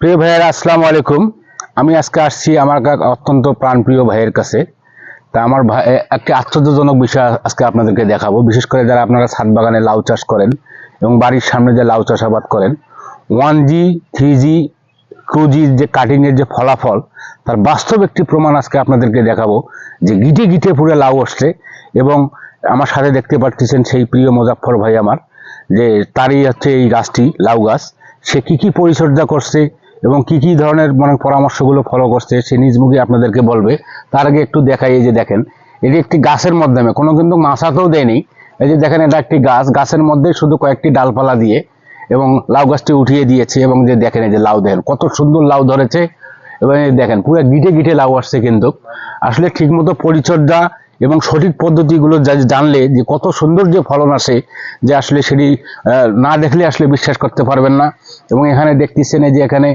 প্রিয় ভাইয়েরা, আসসালামু আলাইকুম। আমি আজকে আসছি আমার অত্যন্ত প্রাণপ্রিয় ভাইয়ের কাছে। তা আমার ভাই একটি আশ্চর্যজনক বিষয় আজকে আপনাদেরকে দেখাবো। বিশেষ করে যারা আপনারা ছাদ বাগানে লাউ চাষ করেন এবং বাড়ির সামনে যে লাউ চাষাবাদ করেন one G three G two জির যে কাটিংয়ের যে ফলাফল, তার বাস্তব একটি প্রমাণ আজকে আপনাদেরকে দেখাবো যে গিটে গিটে পুরো লাউ আসছে এবং আমার সাথে দেখতে পাচ্ছেন সেই প্রিয় মোজাফফর ভাই আমার, যে তারই হচ্ছে এই গাছটি, লাউ গাছ। সে কী কী পরিচর্যা করছে এবং কি কি ধরনের মানে পরামর্শগুলো ফলো করছে, সে নিজ মুখে আপনাদেরকে বলবে। তার আগে একটু দেখাই, এই যে দেখেন, এটি একটি গাছের মাধ্যমে, কোনো কিন্তু মাছাতেও দেয়নি। এই যে দেখেন, এটা একটি গাছ, গাছের মধ্যে শুধু কয়েকটি ডালপালা দিয়ে এবং লাউ গাছটি উঠিয়ে দিয়েছে এবং যে দেখেন, এই যে লাউ দেখেন, কত সুন্দর লাউ ধরেছে। এবং দেখেন, পুরো গিটে গিটে লাউ আসছে কিন্তু। আসলে ঠিকমতো পরিচর্যা এবং সঠিক পদ্ধতিগুলো জানলে যে কত সুন্দর যে ফলন আসে, যে আসলে সেটি না দেখলে আসলে বিশ্বাস করতে পারবেন না। এবং এখানে দেখতেছেন যে এখানে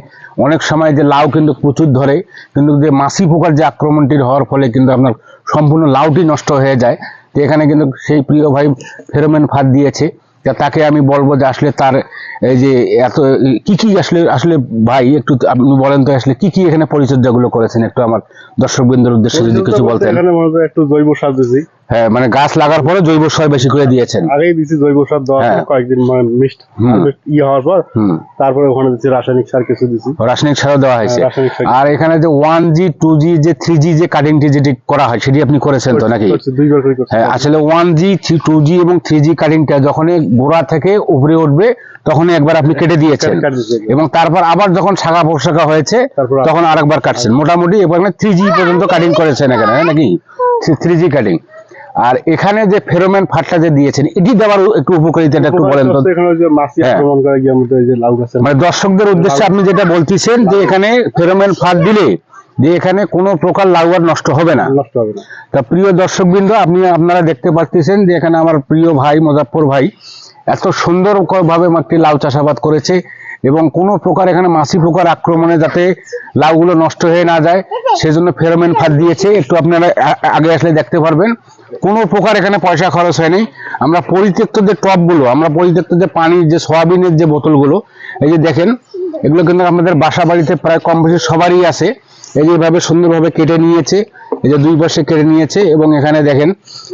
অনেক সময় যে লাউ কিন্তু প্রচুর ধরে, কিন্তু যে মাছি পোকার যে আক্রমণটির হওয়ার ফলে কিন্তু আপনার সম্পূর্ণ লাউটি নষ্ট হয়ে যায়। তো এখানে কিন্তু সেই প্রিয় ভাই ফেরোমেন ফাঁদ দিয়েছে। তাকে আমি বলব যে আসলে তার এই যে এত কি কি আসলে আসলে ভাই একটু আপনি বলেন তো আসলে কি কি এখানে পরিচর্যা গুলো করেছেন একটু আমার দর্শক দর্শকবৃন্দের উদ্দেশ্যে যদি কিছু বলতেন। এখানে মনে একটু জৈব সার দিছি। হ্যাঁ মানে গাছ লাগার পরে জৈব সার বেশি করে দিয়েছেন। আগেই দিছি জৈব সার দেওয়ার পর হ্যাঁ। কয়েকদিন মানে মিষ্ট হুম। ইয়ে হওয়ার পর তারপরে ওখানে দিচ্ছি রাসায়নিক সার কিছু দিছি। রাসায়নিক সারও দেওয়া হয়েছে। হ্যাঁ, আর এখানে যে ওয়ান জি টু জি যে থ্রি জি যে কাটিংটি যেটি করা হয় সেটি আপনি করেছেন তো নাকি? হ্যাঁ আসলে ওয়ান জি টু জি এবং থ্রি জি কাটিংটা যখনই গোড়া থেকে উপরে উঠবে তখন একবার আপনি কেটে দিয়েছেন। দিয়েছি। এবং তারপর আবার যখন শাখা পোশাখা হয়েছে তখন আরেকবার কাটছেন। মোটামুটি এবার থ্রি জি পর্যন্ত কাটিং করেছেন এখানে হ্যাঁ নাকি? থ্রি জি কাটিং আর এখানে যে ফেরোমেন ফাটটা যে দিয়েছেন এটি দেওয়ার একটু উপকারিতাটা একটু বলেন তো। এখানে যে মাছি হ্যাঁ। আক্রমণ করে গিয়ে আমাদের এই যে লাউ গাছের মানে দর্শকদের উদ্দেশ্যে আপনি যেটা বলতেছেন যে এখানে ফেরোমেন ফাঁদ দিলে যে এখানে কোনো প্রকার লাউ আর নষ্ট হবে না। নষ্ট হবে না। তা প্রিয় দর্শকবৃন্দ আপনি আপনারা দেখতে পাচ্ছেন যে এখানে আমার প্রিয় ভাই মোজাফর ভাই এত সুন্দর ভাবে একটি লাউ চাষাবাদ করেছে। এবং কোনো প্রকার এখানে মাছি পোকার আক্রমণে যাতে লাউগুলো নষ্ট হয়ে না যায়, সেজন্য ফেরোমেন ফাঁদ দিয়েছে। একটু আপনারা আগে আসলে দেখতে পারবেন। কোনো প্রকার এখানে পয়সা খরচ হয়নি। আমরা পরিত্যক্ত যে টবগুলো আমরা পরিত্যক্ত যে পানির যে সয়াবিনের যে বোতলগুলো, এই যে দেখেন, এগুলো কিন্তু আমাদের বাসা বাড়িতে প্রায় কম বেশি সবারই আছে। এই যে এভাবে সুন্দরভাবে কেটে নিয়েছে। এই যে দুই পাশে কেটে নিয়েছে এবং এখানে দেখেন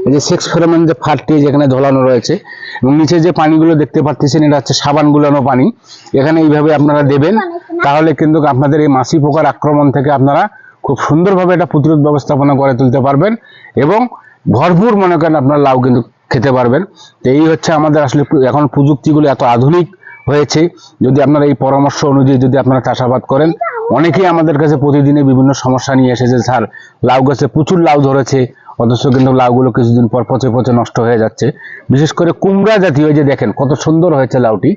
এই যে সেক্স ফেরোমেন যে ফাটটি যেখানে ঝোলানো রয়েছে এবং নিচে যে পানিগুলো দেখতে পাচ্ছেন এটা হচ্ছে সাবান গুলানো পানি। এখানে এইভাবে আপনারা দেবেন, তাহলে কিন্তু আপনাদের এই মাছি পোকার আক্রমণ থেকে আপনারা খুব সুন্দরভাবে এটা প্রতিরোধ ব্যবস্থাপনা করে তুলতে পারবেন এবং ভরপুর মনে করেন আপনার লাউ কিন্তু খেতে পারবেন। তো এই হচ্ছে আমাদের আসলে এখন প্রযুক্তিগুলো এত আধুনিক হয়েছে, যদি আপনারা এই পরামর্শ অনুযায়ী যদি আপনারা চাষাবাদ করেন অনেকেই আমাদের কাছে প্রতিদিনে বিভিন্ন সমস্যা নিয়ে এসেছে। স্যার, লাউ গাছে প্রচুর লাউ ধরেছে, অথচ কিন্তু লাউগুলো কিছুদিন পর পচে পচে নষ্ট হয়ে যাচ্ছে। বিশেষ করে কুমড়া জাতীয় যে দেখেন, কত সুন্দর হয়েছে লাউটি।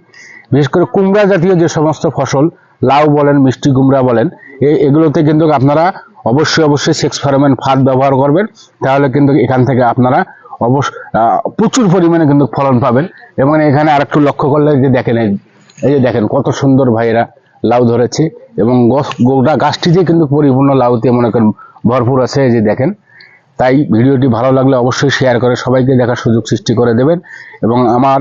বিশেষ করে কুমড়া জাতীয় যে সমস্ত ফসল, লাউ বলেন, মিষ্টি কুমড়া বলেন এগুলোতে কিন্তু আপনারা অবশ্যই অবশ্যই সেক্স ফার্মেন ফাঁদ ব্যবহার করবেন। তাহলে কিন্তু এখান থেকে আপনারা অবশ্য প্রচুর পরিমাণে কিন্তু ফলন পাবেন। এবং এখানে আরেকটু লক্ষ্য করলে যে দেখেন, এই যে দেখেন, কত সুন্দর ভাইয়েরা। লাউ ধরেছে এবং গোটা গাছটিতে কিন্তু পরিপূর্ণ লাউতে মনে করেন ভরপুর আছে যে দেখেন। তাই ভিডিওটি ভালো লাগলে অবশ্যই শেয়ার করে সবাইকে দেখার সুযোগ সৃষ্টি করে দেবেন এবং আমার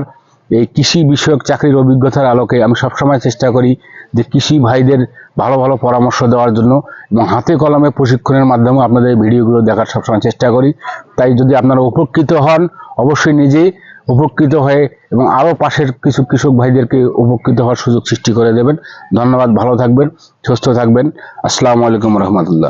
এই কৃষি বিষয়ক চাকরির অভিজ্ঞতার আলোকে আমি সবসময় চেষ্টা করি যে কৃষি ভাইদের ভালো ভালো পরামর্শ দেওয়ার জন্য এবং হাতে কলমে প্রশিক্ষণের মাধ্যমে আপনাদের ভিডিওগুলো দেখার সবসময় চেষ্টা করি। তাই যদি আপনারা উপকৃত হন, অবশ্যই নিজেই উপকৃত হয়ে এবং আরও পাশের কিছু কৃষক ভাইদেরকে উপকৃত হওয়ার সুযোগ সৃষ্টি করে দেবেন। ধন্যবাদ, ভালো থাকবেন, সুস্থ থাকবেন। আসসালামু আলাইকুম রহমতুল্লাহ।